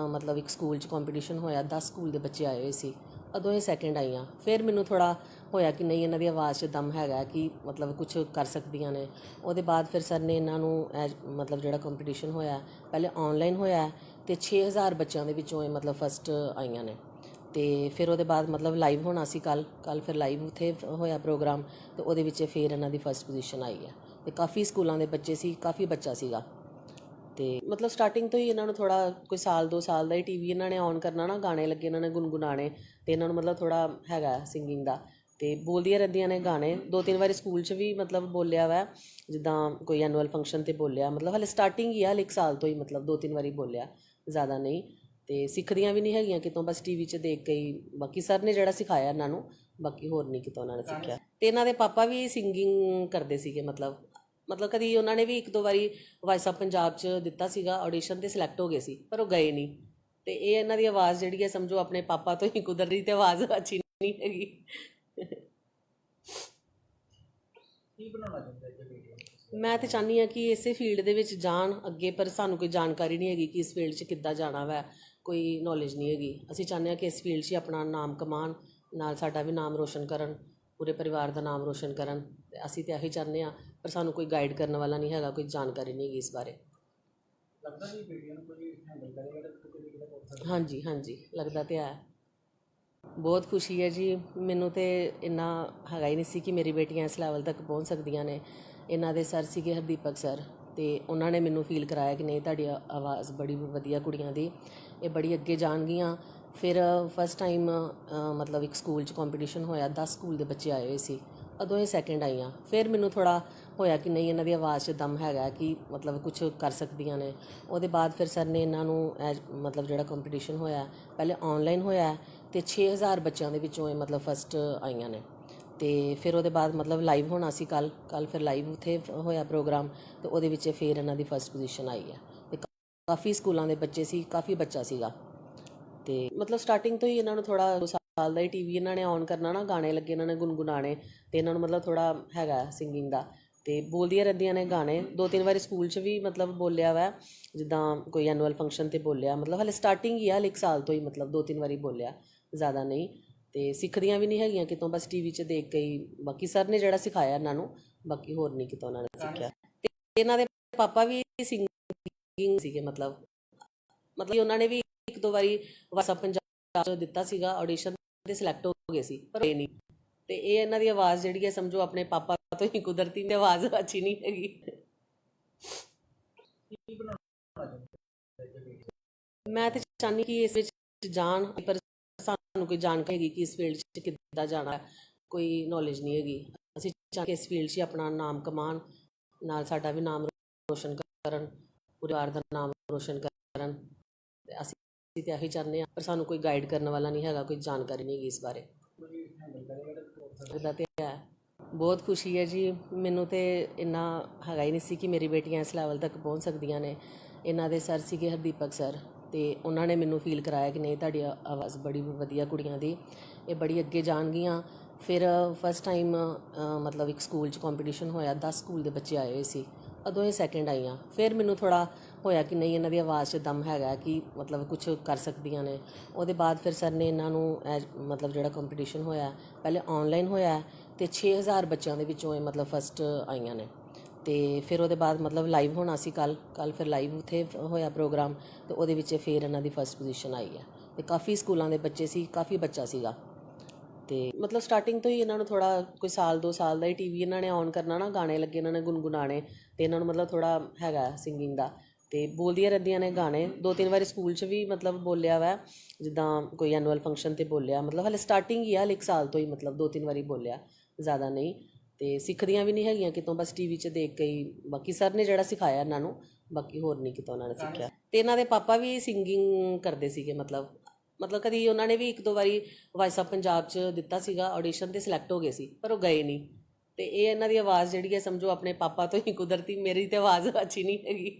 ਮਤਲਬ ਇੱਕ ਸਕੂਲ 'ਚ ਕੰਪੀਟੀਸ਼ਨ ਹੋਇਆ 10 ਸਕੂਲ ਦੇ ਬੱਚੇ ਆਏ ਹੋਏ ਸੀ। ਉਦੋਂ ਇਹ ਸੈਕਿੰਡ ਆਈਆਂ। ਫਿਰ ਮੈਨੂੰ ਥੋੜਾ ਹੋਇਆ ਕਿ ਨਹੀਂ, ਇਹਨਾਂ ਦੀ ਆਵਾਜ਼ 'ਚ ਦਮ ਹੈਗਾ ਕਿ ਮਤਲਬ ਕੁਝ ਕਰ ਸਕਦੀਆਂ ਨੇ। ਉਹਦੇ ਬਾਅਦ ਫਿਰ ਸਰ ਨੇ ਇਹਨਾਂ ਨੂੰ ਐਜ- ਮਤਲਬ ਜਿਹੜਾ ਕੰਪੀਟੀਸ਼ਨ ਹੋਇਆ, ਪਹਿਲੇ ਆਨਲਾਈਨ ਹੋਇਆ ਤੇ 6000 ਬੱਚਿਆਂ ਦੇ ਵਿੱਚੋਂ ਇਹ ਮਤਲਬ ਫਸਟ ਆਈਆਂ ਨੇ। ਤੇ ਫਿਰ ਉਹਦੇ ਬਾਅਦ ਮਤਲਬ ਲਾਈਵ ਹੋਣਾ ਸੀ ਕੱਲ ਕੱਲ ਫਿਰ ਲਾਈਵ ਉੱਥੇ ਹੋਇਆ ਪ੍ਰੋਗਰਾਮ ਤੇ ਉਹਦੇ ਵਿੱਚ ਫਿਰ ਇਹਨਾਂ ਦੀ ਫਸਟ ਪੋਜੀਸ਼ਨ ਆਈ ਹੈ। ਤੇ ਕਾਫੀ ਸਕੂਲਾਂ ਦੇ ਬੱਚੇ ਸੀ, ਕਾਫੀ ਬੱਚਾ ਸੀਗਾ। ਤੇ ਮਤਲਬ ਸਟਾਰਟਿੰਗ ਤੋਂ ਹੀ ਇਹਨਾਂ ਨੂੰ ਥੋੜਾ ਕੋਈ ਸਾਲ, ਦੋ ਸਾਲ ਦਾ ਹੀ ਟੀਵੀ ਇਹਨਾਂ ਨੇ ਆਨ ਕਰਨਾ ਨਾ, ਗਾਣੇ ਲੱਗੇ ਇਹਨਾਂ ਨੇ ਗੁੰਗੁਣਾਣੇ ਤੇ ਇਹਨਾਂ ਨੂੰ ਮਤਲਬ ਥੋੜਾ ਹੈਗਾ ਸਿੰਗਿੰਗ ਦਾ। ਤੇ ਬੋਲਦੀਆਂ ਰਹਿੰਦੀਆਂ ਨੇ ਗਾਣੇ, ਦੋ ਤਿੰਨ ਵਾਰੀ ਸਕੂਲ 'ਚ ਵੀ ਮਤਲਬ ਬੋਲਿਆ ਵਾ, ਜਿੱਦਾਂ ਕੋਈ ਐਨੂਅਲ ਫੰਕਸ਼ਨ ਤੇ ਬੋਲਿਆ, ਮਤਲਬ ਹਲੇ ਸਟਾਰਟਿੰਗ ਹੀ ਆ, ਹਲੇ ਇੱਕ ਸਾਲ ਤੋਂ ਹੀ ਮਤਲਬ ਦੋ ਤਿੰਨ ਵਾਰੀ ਬੋਲਿਆ, ਜ਼ਿਆਦਾ ਨਹੀਂ। ਤੇ ਸਿੱਖਦੀਆਂ ਵੀ ਨਹੀਂ ਹੈਗੀਆਂ ਕਿਤੋਂ ਬਸ ਟੀਵੀ 'ਚ ਦੇਖ ਕੇ ਹੀ। ਬਾਕੀ ਸਰ ਨੇ ਜਿਹੜਾ ਸਿਖਾਇਆ ਇਹਨਾਂ ਨੂੰ ਬਾਕੀ ਹੋਰ ਨਹੀਂ ਕਿਤੋਂ ਉਹਨਾਂ ਨੇ ਸਿੱਖਿਆ। ਤੇ ਇਹਨਾਂ ਦੇ ਪਾਪਾ ਵੀ ਸਿੰਗਿੰਗ ਕਰਦੇ ਸੀਗੇ ਮਤਲਬ ਮਤਲਬ ਕਦੀ ਉਹਨਾਂ ਨੇ ਵੀ ਇੱਕ ਦੋ ਵਾਰੀ ਵਾਇਸ ਆਫ ਪੰਜਾਬ 'ਚ ਦਿੱਤਾ ਸੀਗਾ ਆਡੀਸ਼ਨ ਤੇ ਸਿਲੈਕਟ ਹੋ ਗਏ ਸੀ ਪਰ ਉਹ ਗਏ ਨਹੀਂ। ਤੇ ਇਹ ਇਹਨਾਂ ਦੀ ਆਵਾਜ਼ ਜਿਹੜੀ ਹੈ ਸਮਝੋ ਆਪਣੇ ਪਾਪਾ ਤੋਂ ਹੀ ਕੁਦਰਤੀ ਤੇ ਆਵਾਜ਼ ਅੱਛੀ ਨਹੀਂ ਹੈਗੀ।
ਕੀ ਬਣਾਉਣਾ ਚਾਹੁੰਦੇ
ਮੈਂ ਤੇ ਚਾਹੁੰਦੀ ਹਾਂ ਕਿ ਇਸੇ ਫੀਲਡ ਦੇ ਵਿੱਚ ਜਾਣ ਅੱਗੇ ਪਰ ਸਾਨੂੰ ਕੋਈ ਜਾਣਕਾਰੀ ਨਹੀਂ ਹੈਗੀ ਕਿ ਇਸ ਫੀਲਡ 'ਚ ਕਿੱਦਾਂ ਜਾਣਾ ਵੈ। ਕੋਈ ਨੌਲੇਜ ਨਹੀਂ ਹੈਗੀ। ਅਸੀਂ ਚਾਹੁੰਦੇ ਹਾਂ ਕਿ ਇਸ ਫੀਲਡ 'ਚ ਹੀ ਆਪਣਾ ਨਾਮ ਕਮਾਉਣ ਨਾਲ ਸਾਡਾ ਵੀ ਨਾਮ ਰੋਸ਼ਨ ਕਰਨ ਪੂਰੇ ਪਰਿਵਾਰ ਦਾ ਨਾਮ ਰੋਸ਼ਨ ਕਰਨ। ਤੇ ਅਸੀਂ ਤੇ ਇਹੀ ਚਾਹੁੰਦੇ ਹਾਂ ਪਰ ਸਾਨੂੰ ਕੋਈ ਗਾਈਡ ਕਰਨ ਵਾਲਾ ਨਹੀਂ ਹੈਗਾ ਕੋਈ ਜਾਣਕਾਰੀ ਨਹੀਂ ਹੈਗੀ ਇਸ ਬਾਰੇ।
ਲੱਗਦਾ ਜੀ ਬੇਟੀਆਂ ਨੂੰ ਕੋਈ ਹੈਂਡਲ ਕਰੇਗਾ ਤਾਂ ਕਿਤੇ ਨਾ ਕਿਤੇ ਪਹੁੰਚ ਸਕਦਾ।
ਹਾਂਜੀ ਹਾਂਜੀ ਲੱਗਦਾ ਤੇ ਹੈ। ਬਹੁਤ ਖੁਸ਼ੀ ਹੈ ਜੀ ਮੈਨੂੰ ਤੇ ਇੰਨਾ ਹੈਗਾ ਹੀ ਨਹੀਂ ਸੀ ਕਿ ਮੇਰੀ ਬੇਟੀਆਂ ਇਸ ਲੈਵਲ ਤੱਕ ਪਹੁੰਚ ਸਕਦੀਆਂ ਨੇ। ਇਹਨਾਂ ਦੇ ਸਰ ਸੀਗੇ ਹਰਦੀਪਕ ਸਰ ਅਤੇ ਉਹਨਾਂ ਨੇ ਮੈਨੂੰ ਫੀਲ ਕਰਾਇਆ ਕਿ ਨਹੀਂ, ਤੁਹਾਡੀ ਆਵਾਜ਼ ਬੜੀ ਵਧੀਆ ਕੁੜੀਆਂ ਦੀ, ਇਹ ਬੜੀ ਅੱਗੇ ਜਾਣਗੀਆਂ। ਫਿਰ ਫਸਟ ਟਾਈਮ ਮਤਲਬ ਇੱਕ ਸਕੂਲ 'ਚ ਕੰਪੀਟੀਸ਼ਨ ਹੋਇਆ 10 ਸਕੂਲ ਦੇ ਬੱਚੇ ਆਏ ਹੋਏ ਸੀ। ਉਦੋਂ ਇਹ ਸੈਕਿੰਡ ਆਈਆਂ। ਫਿਰ ਮੈਨੂੰ ਥੋੜ੍ਹਾ ਹੋਇਆ ਕਿ ਨਹੀਂ, ਇਹਨਾਂ ਦੀ ਆਵਾਜ਼ 'ਚ ਦਮ ਹੈਗਾ ਕਿ ਮਤਲਬ ਕੁਝ ਕਰ ਸਕਦੀਆਂ ਨੇ। ਉਹਦੇ ਬਾਅਦ ਫਿਰ ਸਰ ਨੇ ਇਹਨਾਂ ਨੂੰ ਐਜ- ਮਤਲਬ ਜਿਹੜਾ ਕੰਪੀਟੀਸ਼ਨ ਹੋਇਆ, ਪਹਿਲੇ ਆਨਲਾਈਨ ਹੋਇਆ ਤੇ 6000 ਬੱਚਿਆਂ ਦੇ ਵਿੱਚੋਂ ਇਹ ਮਤਲਬ ਫਸਟ ਆਈਆਂ ਨੇ। ਤੇ ਫਿਰ ਉਹਦੇ ਬਾਅਦ ਮਤਲਬ ਲਾਈਵ ਹੋਣਾ ਸੀ ਕੱਲ ਕੱਲ ਫਿਰ ਲਾਈਵ ਉੱਥੇ ਹੋਇਆ ਪ੍ਰੋਗਰਾਮ ਤੇ ਉਹਦੇ ਵਿੱਚ ਫਿਰ ਇਹਨਾਂ ਦੀ ਫਸਟ ਪੋਜੀਸ਼ਨ ਆਈ ਹੈ। ਤੇ ਕਾਫੀ ਸਕੂਲਾਂ ਦੇ ਬੱਚੇ ਸੀ, ਕਾਫੀ ਬੱਚਾ ਸੀਗਾ। ਤੇ ਮਤਲਬ ਸਟਾਰਟਿੰਗ ਤੋਂ ਹੀ ਇਹਨਾਂ ਨੂੰ ਥੋੜਾ ਸਾਲ ਦਾ ਹੀ ਟੀਵੀ ਇਹਨਾਂ ਨੇ ਆਨ ਕਰਨਾ ਨਾ, ਗਾਣੇ ਲੱਗੇ ਇਹਨਾਂ ਨੇ ਗੁੰਗੁਣਾਣੇ ਤੇ ਇਹਨਾਂ ਨੂੰ ਮਤਲਬ ਥੋੜਾ ਹੈਗਾ ਸਿੰਗਿੰਗ ਦਾ। ਤੇ ਬੋਲਦੀਆਂ ਰਹਿੰਦੀਆਂ ਨੇ ਗਾਣੇ, ਦੋ ਤਿੰਨ ਵਾਰੀ ਸਕੂਲ 'ਚ ਵੀ ਮਤਲਬ ਬੋਲਿਆ ਵਾ, ਜਿੱਦਾਂ ਕੋਈ ਐਨੂਅਲ ਫੰਕਸ਼ਨ ਤੇ ਬੋਲਿਆ, ਮਤਲਬ ਹਲੇ ਸਟਾਰਟਿੰਗ ਹੀ ਆ, ਹਲੇ ਇੱਕ ਸਾਲ ਤੋਂ ਹੀ ਮਤਲਬ ਦੋ ਤਿੰਨ ਵਾਰੀ ਬੋਲਿਆ, ਜ਼ਿਆਦਾ ਨਹੀਂ। ਤੇ ਸਿੱਖਦੀਆਂ ਵੀ ਨਹੀਂ ਹੈਗੀਆਂ, ਕਿਤੋਂ ਬਸ ਟੀਵੀ 'ਚ ਦੇਖ ਕੇ ਹੀ। ਬਾਕੀ ਸਰ ਨੇ ਜਿਹੜਾ ਸਿਖਾਇਆ ਇਹਨਾਂ ਨੂੰ, ਬਾਕੀ ਹੋਰ ਨਹੀਂ ਕਿਤੋਂ ਉਹਨਾਂ ਨੇ ਸਿੱਖਿਆ। ਤੇ ਇਹਨਾਂ ਦੇ ਪਾਪਾ ਵੀ ਸਿੰਗਿੰਗ ਸੀਗੇ, ਮਤਲਬ ਮਤਲਬ ਉਹਨਾਂ ਨੇ ਵੀ ਇੱਕ ਦੋ ਵਾਰੀ ਵਾਸਾ ਪੰਜਾਬ 'ਚ ਦਿੱਤਾ ਸੀਗਾ ਆਡੀਸ਼ਨ ਤੇ ਸਿਲੈਕਟ ਹੋ ਗਏ ਸੀ, ਪਰ ਇਹ ਨਹੀਂ। ਤੇ ਇਹ ਇਹਨਾਂ ਦੀ ਆਵਾਜ਼ ਜਿਹੜੀ ਹੈ, ਸਮਝੋ, ਆਪਣੇ ਪਾਪਾ ਤੋਂ ਹੀ ਕੁਦਰਤੀ ਤੇ ਆਵਾਜ਼ ਅੱਛੀ ਨਹੀਂ ਹੈਗੀ। ਮੈਂ ਤੇ ਚਾਹੁੰਦੀ ਕਿ ਇਸ ਵਿੱਚ ਜਾਣ, ਪਰ ਸਾਨੂੰ ਕੋਈ ਜਾਣਕਾਰੀ ਹੈਗੀ ਕਿ ਇਸ ਫੀਲਡ 'ਚ ਕਿੱਦਾਂ ਜਾਣਾ ਕੋਈ ਨੌਲੇਜ ਨਹੀਂ ਹੈਗੀ। ਅਸੀਂ ਚਾਹੁੰਦੇ ਕਿ ਇਸ ਫੀਲਡ 'ਚ ਹੀ ਆਪਣਾ ਨਾਮ ਕਮਾਉਣ, ਨਾਲ ਸਾਡਾ ਵੀ ਨਾਮ ਰੋਸ਼ਨ ਕਰਨ, ਪਰਿਵਾਰ ਦਾ ਨਾਮ ਰੋਸ਼ਨ ਕਰਨ। ਤੇ ਅਸੀਂ ਤੇ ਇਹੀ ਚਾਹੁੰਦੇ ਹਾਂ, ਪਰ ਸਾਨੂੰ ਕੋਈ ਗਾਈਡ ਕਰਨ ਵਾਲਾ ਨਹੀਂ ਹੈਗਾ, ਕੋਈ ਜਾਣਕਾਰੀ ਨਹੀਂ ਹੈਗੀ ਇਸ ਬਾਰੇ।
ਕੋਈ ਤੇ
ਹੈ। ਬਹੁਤ ਖੁਸ਼ੀ ਹੈ ਜੀ, ਮੈਨੂੰ ਤੇ ਇੰਨਾ ਹੈਗਾ ਹੀ ਨਹੀਂ ਸੀ ਕਿ ਮੇਰੀ ਬੇਟੀਆਂ ਇਸ ਲੈਵਲ ਤੱਕ ਪਹੁੰਚ ਸਕਦੀਆਂ ਨੇ। ਇਹਨਾਂ ਦੇ ਸਰ ਸੀਗੇ ਹਰਦੀਪਕ ਸਰ ਅਤੇ ਉਹਨਾਂ ਨੇ ਮੈਨੂੰ ਫੀਲ ਕਰਵਾਇਆ ਕਿ ਨਹੀਂ, ਤੁਹਾਡੀ ਆਵਾਜ਼ ਬੜੀ ਵਧੀਆ ਕੁੜੀਆਂ ਦੀ, ਇਹ ਬੜੀ ਅੱਗੇ ਜਾਣਗੀਆਂ। ਫਿਰ ਫਸਟ ਟਾਈਮ ਮਤਲਬ ਇੱਕ ਸਕੂਲ 'ਚ ਕੰਪੀਟੀਸ਼ਨ ਹੋਇਆ 10 ਸਕੂਲ ਦੇ ਬੱਚੇ ਆਏ ਹੋਏ ਸੀ। ਉਦੋਂ ਇਹ ਸੈਕਿੰਡ ਆਈਆਂ। ਫਿਰ ਮੈਨੂੰ ਥੋੜ੍ਹਾ ਹੋਇਆ ਕਿ ਨਹੀਂ, ਇਹਨਾਂ ਦੀ ਆਵਾਜ਼ 'ਚ ਦਮ ਹੈਗਾ ਕਿ ਮਤਲਬ ਕੁਝ ਕਰ ਸਕਦੀਆਂ ਨੇ। ਉਹਦੇ ਬਾਅਦ ਫਿਰ ਸਰ ਨੇ ਇਹਨਾਂ ਨੂੰ ਐਜ- ਮਤਲਬ ਜਿਹੜਾ ਕੰਪੀਟੀਸ਼ਨ ਹੋਇਆ, ਪਹਿਲੇ ਆਨਲਾਈਨ ਹੋਇਆ ਤੇ 6000 ਬੱਚਿਆਂ ਦੇ ਵਿੱਚੋਂ ਇਹ ਮਤਲਬ ਫਸਟ ਆਈਆਂ ਨੇ। ਤੇ ਫਿਰ ਉਹਦੇ ਬਾਅਦ ਮਤਲਬ ਲਾਈਵ ਹੋਣਾ ਸੀ ਕੱਲ ਕੱਲ ਫਿਰ ਲਾਈਵ ਉੱਥੇ ਹੋਇਆ ਪ੍ਰੋਗਰਾਮ ਤੇ ਉਹਦੇ ਵਿੱਚ ਫਿਰ ਇਹਨਾਂ ਦੀ ਫਸਟ ਪੋਜੀਸ਼ਨ ਆਈ ਹੈ। ਤੇ ਕਾਫੀ ਸਕੂਲਾਂ ਦੇ ਬੱਚੇ ਸੀ, ਕਾਫੀ ਬੱਚਾ ਸੀਗਾ। ਤੇ ਮਤਲਬ ਸਟਾਰਟਿੰਗ ਤੋਂ ਹੀ ਇਹਨਾਂ ਨੂੰ ਥੋੜਾ ਕੋਈ ਸਾਲ, ਦੋ ਸਾਲ ਦਾ ਹੀ ਟੀਵੀ ਇਹਨਾਂ ਨੇ ਔਨ ਕਰਨਾ ਨਾ, ਗਾਣੇ ਲੱਗੇ ਇਹਨਾਂ ਨੇ ਗੁੰਗੁਣਾਣੇ ਤੇ ਇਹਨਾਂ ਨੂੰ ਮਤਲਬ ਥੋੜਾ ਹੈਗਾ ਸਿੰਗਿੰਗ ਦਾ। ਤੇ ਬੋਲਦੀਆਂ ਰਹਿੰਦੀਆਂ ਨੇ ਗਾਣੇ, ਦੋ ਤਿੰਨ ਵਾਰੀ ਸਕੂਲ 'ਚ ਵੀ ਮਤਲਬ ਬੋਲਿਆ ਵਾ, ਜਿੱਦਾਂ ਕੋਈ ਐਨੂਅਲ ਫੰਕਸ਼ਨ ਤੇ ਬੋਲਿਆ, ਮਤਲਬ ਹਲੇ ਸਟਾਰਟਿੰਗ ਹੀ ਆ, ਹਲੇ ਇੱਕ ਸਾਲ ਤੋਂ ਹੀ ਮਤਲਬ ਦੋ ਤਿੰਨ ਵਾਰੀ ਬੋਲਿਆ, ਜ਼ਿਆਦਾ ਨਹੀਂ। ਤੇ ਸਿੱਖਦੀਆਂ ਵੀ ਨਹੀਂ ਹੈਗੀਆਂ ਕਿਤੋਂ ਬਸ ਟੀਵੀ 'ਚ ਦੇਖ ਕੇ ਹੀ। ਬਾਕੀ ਸਰ ਨੇ ਜਿਹੜਾ ਸਿਖਾਇਆ ਇਹਨਾਂ ਨੂੰ ਬਾਕੀ ਹੋਰ ਨਹੀਂ ਕਿਤੋਂ ਉਹਨਾਂ ਨੇ ਸਿੱਖਿਆ। ਤੇ ਇਹਨਾਂ ਦੇ ਪਾਪਾ ਵੀ ਸਿੰਗਿੰਗ ਕਰਦੇ ਸੀਗੇ ਮਤਲਬ ਮਤਲਬ ਕਦੀ ਉਹਨਾਂ ਨੇ ਵੀ ਇੱਕ ਦੋ ਵਾਰੀ ਵਾਇਸ ਆਫ ਪੰਜਾਬ 'ਚ ਦਿੱਤਾ ਸੀਗਾ ਆਡੀਸ਼ਨ ਤੇ ਸਿਲੈਕਟ ਹੋ ਗਏ ਸੀ ਪਰ ਉਹ ਗਏ ਨਹੀਂ। ਤੇ ਇਹ ਇਹਨਾਂ ਦੀ ਆਵਾਜ਼ ਜਿਹੜੀ ਹੈ ਸਮਝੋ ਆਪਣੇ ਪਾਪਾ ਤੋਂ ਹੀ ਕੁਦਰਤੀ ਮੇਰੀ ਤੇ ਆਵਾਜ਼ ਅੱਛੀ ਨਹੀਂ ਹੈਗੀ।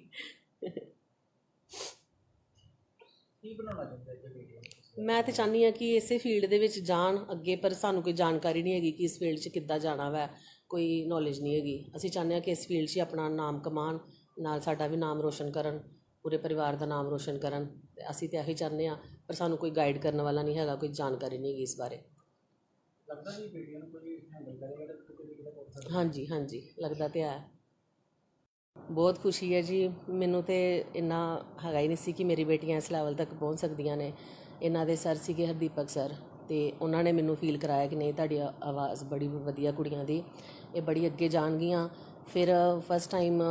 ਕੀ ਬਣਾਉਣਾ ਚਾਹੁੰਦੇ ਜੀ ਬੇਟੀਆਂ
ਮੈਂ ਤੇ ਚਾਹੁੰਦੀ ਹਾਂ ਕਿ ਇਸੇ ਫੀਲਡ ਦੇ ਵਿੱਚ ਜਾਣ ਅੱਗੇ ਪਰ ਸਾਨੂੰ ਕੋਈ ਜਾਣਕਾਰੀ ਨਹੀਂ ਹੈਗੀ ਕਿ ਇਸ ਫੀਲਡ 'ਚ ਕਿੱਦਾਂ ਜਾਣਾ ਵੈ ਕੋਈ ਨੌਲੇਜ ਨਹੀਂ ਹੈਗੀ। ਅਸੀਂ ਚਾਹੁੰਦੇ ਹਾਂ ਕਿ ਇਸ ਫੀਲਡ 'ਚ ਹੀ ਆਪਣਾ ਨਾਮ ਕਮਾਉਣ ਨਾਲ ਸਾਡਾ ਵੀ ਨਾਮ ਰੋਸ਼ਨ ਕਰਨ ਪੂਰੇ ਪਰਿਵਾਰ ਦਾ ਨਾਮ ਰੋਸ਼ਨ ਕਰਨ ਤੇ ਅਸੀਂ ਤੇ ਇਹੀ ਚਾਹੁੰਦੇ ਹਾਂ ਪਰ ਸਾਨੂੰ ਕੋਈ ਗਾਈਡ ਕਰਨ ਵਾਲਾ ਨਹੀਂ ਹੈਗਾ ਕੋਈ ਜਾਣਕਾਰੀ ਨਹੀਂ ਹੈਗੀ ਇਸ ਬਾਰੇ।
ਲੱਗਦਾ ਜੀ ਬੇਟੀਆਂ ਨੂੰ ਕੋਈ ਹੈਂਡਲ ਕਰੇਗਾ ਤਾਂ ਕਿਤੇ ਪਹੁੰਚ ਸਕਦਾ
ਹਾਂਜੀ ਹਾਂਜੀ ਲੱਗਦਾ ਤੇ ਹੈ। ਬਹੁਤ ਖੁਸ਼ੀ ਹੈ ਜੀ ਮੈਨੂੰ ਤੇ ਇੰਨਾ ਹੈਗਾ ਹੀ ਨਹੀਂ ਸੀ ਕਿ ਮੇਰੀ ਬੇਟੀਆਂ ਇਸ ਲੈਵਲ ਤੱਕ ਪਹੁੰਚ ਸਕਦੀਆਂ ਨੇ। ਇਹਨਾਂ ਦੇ ਸਰ ਸੀਗੇ ਹਰਦੀਪਕ ਸਰ ਅਤੇ ਉਹਨਾਂ ਨੇ ਮੈਨੂੰ ਫੀਲ ਕਰਾਇਆ ਕਿ ਨਹੀਂ, ਤੁਹਾਡੀ ਆਵਾਜ਼ ਬੜੀ ਵਧੀਆ ਕੁੜੀਆਂ ਦੀ, ਇਹ ਬੜੀ ਅੱਗੇ ਜਾਣਗੀਆਂ ਫਿਰ ਫਸਟ ਟਾਈਮ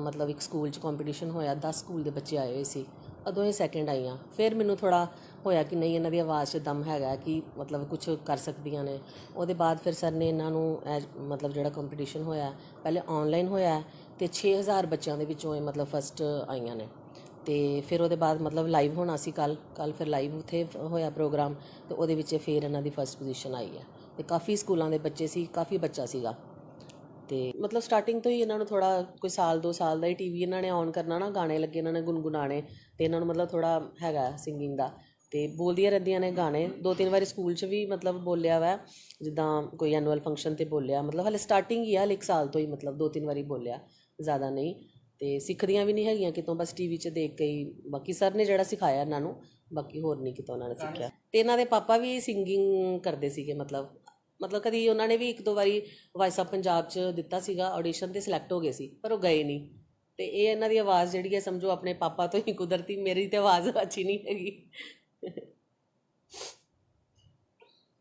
ਮਤਲਬ ਇੱਕ ਸਕੂਲ 'ਚ ਕੰਪੀਟੀਸ਼ਨ ਹੋਇਆ 10 ਸਕੂਲ ਦੇ ਬੱਚੇ ਆਏ ਹੋਏ ਸੀ, ਉਦੋਂ ਇਹ ਸੈਕਿੰਡ ਆਈਆਂ। ਫਿਰ ਮੈਨੂੰ ਥੋੜਾ ਹੋਇਆ ਕਿ ਨਹੀਂ, ਇਹਨਾਂ ਦੀ ਆਵਾਜ਼ 'ਚ ਦਮ ਹੈਗਾ ਕਿ ਮਤਲਬ ਕੁਝ ਕਰ ਸਕਦੀਆਂ ਨੇ। ਉਹਦੇ ਬਾਅਦ ਫਿਰ ਸਰ ਨੇ ਇਹਨਾਂ ਨੂੰ ਐਜ- ਮਤਲਬ ਜਿਹੜਾ ਕੰਪੀਟੀਸ਼ਨ ਹੋਇਆ, ਪਹਿਲੇ ਆਨਲਾਈਨ ਹੋਇਆ ਤੇ 6000 ਬੱਚਿਆਂ ਦੇ ਵਿੱਚੋਂ ਇਹ ਮਤਲਬ ਫਸਟ ਆਈਆਂ ਨੇ। ਤੇ ਫਿਰ ਉਹਦੇ ਬਾਅਦ ਮਤਲਬ ਲਾਈਵ ਹੋਣਾ ਸੀ ਕੱਲ ਕੱਲ ਫਿਰ ਲਾਈਵ ਉੱਥੇ ਹੋਇਆ ਪ੍ਰੋਗਰਾਮ ਤੇ ਉਹਦੇ ਵਿੱਚ ਫਿਰ ਇਹਨਾਂ ਦੀ ਫਸਟ ਪੋਜੀਸ਼ਨ ਆਈ ਹੈ। ਤੇ ਕਾਫੀ ਸਕੂਲਾਂ ਦੇ ਬੱਚੇ ਸੀ, ਕਾਫੀ ਬੱਚਾ ਸੀਗਾ। ਤੇ ਮਤਲਬ ਸਟਾਰਟਿੰਗ ਤੋਂ ਹੀ ਇਹਨਾਂ ਨੂੰ ਥੋੜਾ ਕੋਈ ਸਾਲ, ਦੋ ਸਾਲ ਦਾ ਹੀ ਟੀਵੀ ਇਹਨਾਂ ਨੇ ਔਨ ਕਰਨਾ ਨਾ, ਗਾਣੇ ਲੱਗੇ ਇਹਨਾਂ ਨੇ ਗੁੰਗੁਣਾਣੇ ਤੇ ਇਹਨਾਂ ਨੂੰ ਮਤਲਬ ਥੋੜਾ ਹੈਗਾ ਸਿੰਗਿੰਗ ਦਾ। ਤੇ ਬੋਲਦੀਆਂ ਰਹਿੰਦੀਆਂ ਨੇ ਗਾਣੇ, ਦੋ ਤਿੰਨ ਵਾਰੀ ਸਕੂਲ 'ਚ ਵੀ ਮਤਲਬ ਬੋਲਿਆ ਵਾ, ਜਿੱਦਾਂ ਕੋਈ ਐਨੂਅਲ ਫੰਕਸ਼ਨ ਤੇ ਬੋਲਿਆ, ਮਤਲਬ ਹਲੇ ਸਟਾਰਟਿੰਗ ਹੀ ਆ, ਹਲੇ ਇੱਕ ਸਾਲ ਤੋਂ ਹੀ ਮਤਲਬ ਦੋ ਤਿੰਨ ਵਾਰੀ ਬੋਲਿਆ, ਜ਼ਿਆਦਾ ਨਹੀਂ। ਤੇ ਸਿੱਖਦੀਆਂ ਵੀ ਨਹੀਂ ਹੈਗੀਆਂ ਕਿਤੋਂ ਬਸ ਟੀਵੀ 'ਚ ਦੇਖ ਕੇ ਹੀ। ਬਾਕੀ ਸਰ ਨੇ ਜਿਹੜਾ ਸਿਖਾਇਆ ਇਹਨਾਂ ਨੂੰ ਬਾਕੀ ਹੋਰ ਨਹੀਂ ਕਿਤੋਂ ਉਹਨਾਂ ਨੇ ਸਿੱਖਿਆ। ਤੇ ਇਹਨਾਂ ਦੇ ਪਾਪਾ ਵੀ ਸਿੰਗਿੰਗ ਕਰਦੇ ਸੀਗੇ ਮਤਲਬ ਮਤਲਬ ਕਦੀ ਉਹਨਾਂ ਨੇ ਵੀ ਇੱਕ ਦੋ ਵਾਰੀ ਵਾਇਸ ਆਫ ਪੰਜਾਬ 'ਚ ਦਿੱਤਾ ਸੀਗਾ ਆਡੀਸ਼ਨ ਤੇ ਸਿਲੈਕਟ ਹੋ ਗਏ ਸੀ ਪਰ ਉਹ ਗਏ ਨਹੀਂ। ਤੇ ਇਹ ਇਹਨਾਂ ਦੀ ਆਵਾਜ਼ ਜਿਹੜੀ ਹੈ ਸਮਝੋ ਆਪਣੇ ਪਾਪਾ ਤੋਂ ਹੀ ਕੁਦਰਤੀ ਮੇਰੀ ਤੇ ਆਵਾਜ਼ ਅੱਛੀ ਨਹੀਂ ਹੈਗੀ।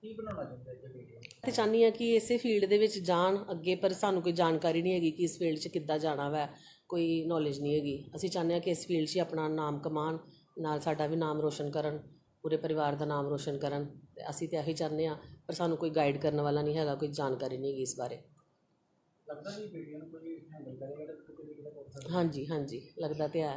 ਕੀ ਬਣਾਉਣਾ ਚਾਹੁੰਦੇ ਜੀ ਬੇਟੀਆਂ
ਤੇ ਚਾਹੁੰਦੀ ਹਾਂ ਕਿ ਇਸੇ ਫੀਲਡ ਦੇ ਵਿੱਚ ਜਾਣ ਅੱਗੇ ਪਰ ਸਾਨੂੰ ਕੋਈ ਜਾਣਕਾਰੀ ਨਹੀਂ ਹੈਗੀ ਕਿ ਇਸ ਫੀਲਡ 'ਚ ਕਿੱਦਾਂ ਜਾਣਾ ਵੈ। ਕੋਈ ਨੌਲੇਜ ਨਹੀਂ ਹੈਗੀ। ਅਸੀਂ ਚਾਹੁੰਦੇ ਹਾਂ ਕਿ ਇਸ ਫੀਲਡ 'ਚ ਹੀ ਆਪਣਾ ਨਾਮ ਕਮਾਉਣ ਨਾਲ ਸਾਡਾ ਵੀ ਨਾਮ ਰੋਸ਼ਨ ਕਰਨ ਪੂਰੇ ਪਰਿਵਾਰ ਦਾ ਨਾਮ ਰੋਸ਼ਨ ਕਰਨ। ਤੇ ਅਸੀਂ ਤੇ ਇਹੀ ਚਾਹੁੰਦੇ ਹਾਂ ਪਰ ਸਾਨੂੰ ਕੋਈ ਗਾਈਡ ਕਰਨ ਵਾਲਾ ਨਹੀਂ ਹੈਗਾ ਕੋਈ ਜਾਣਕਾਰੀ ਨਹੀਂ ਹੈਗੀ ਇਸ ਬਾਰੇ।
ਲੱਗਦਾ ਜੀ ਬੇਟੀਆਂ ਨੂੰ ਕੋਈ ਹੈਂਡਲ ਕਰੇਗਾ ਤਾਂ ਕਿਤੇ ਕਿਤੇ
ਹਾਂਜੀ ਹਾਂਜੀ। ਲੱਗਦਾ ਤੇ ਹੈ।